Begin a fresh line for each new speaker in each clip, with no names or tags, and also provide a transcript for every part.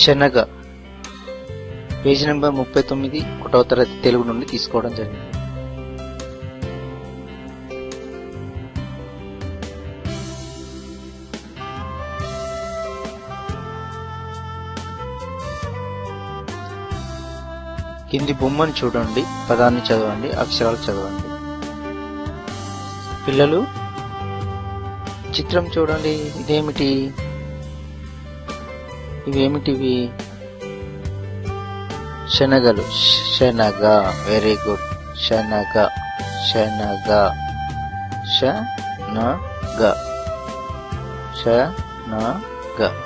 శనగ. Page number ముప్పై తొమ్మిది ఒకటవ తరగతి తెలుగు నుండి తీసుకోవడం జరిగింది. కింది బొమ్మను చూడండి పదాన్ని చదవండి అక్షరాలు చదవండి. పిల్లలు చిత్రం చూడండి ఇదేమిటి? ఇవేమిటివి? శనగలు. శనగ. వెరీ గుడ్ శనగ. శనగ. శనగ. శనగ.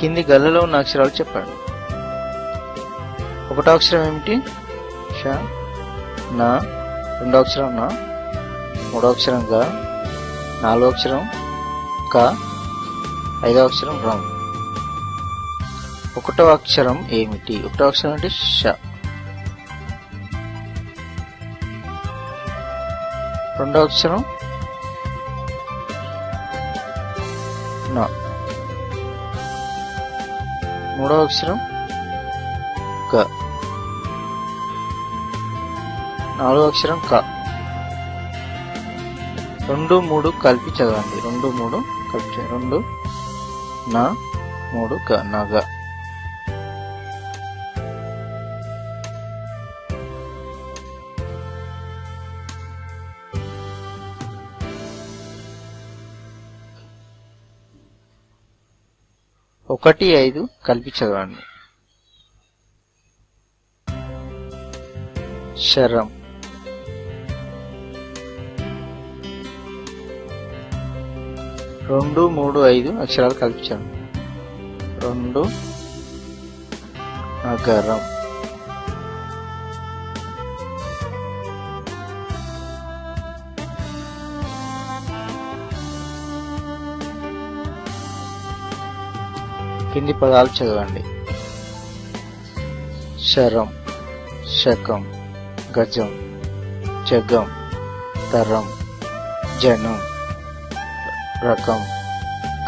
కింది గల్లలో ఉన్న అక్షరాలు చెప్పండి. ఒకటో అక్షరం ఏమిటి? ష నా. రెండో అక్షరం నా. మూడో అక్షరం గా. నాలుగో అక్షరం క. ఐదో అక్షరం రౌండ్ ఒకటో అక్షరం ఏమిటి? ఒకటో అక్షరం అంటే ష. రెండో అక్షరం నా. మూడో అక్షరం క. నాలుగో అక్షరం క. రెండు మూడు కలిపి చదవండి. రెండు మూడు కలిపి రెండు నా మూడు క నగ. ఒకటి ఐదు కలిపి చదవండి. శరం. రెండు మూడు ఐదు అక్షరాలు కల్పించండి రెండు నగరం. కింది పదాలు చదవండి. శరం శకం గజం జగం తరం జనం రకం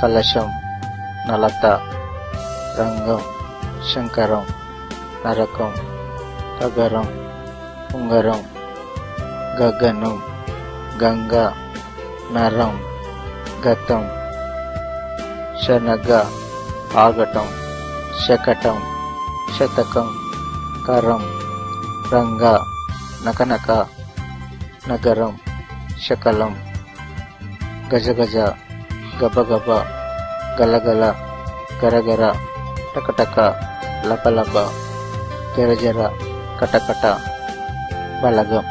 కలశం నలత రంగం శంకరం నరకం తగరం ఉంగరం గగనం గంగ నరం గతం శనగ ఆగటం శకటం శతకం కరం రంగ నకనక నగరం శకలం గజగజ గబగబ గలగల గరగర టకటక లపలప జరజర కటకట బలగం.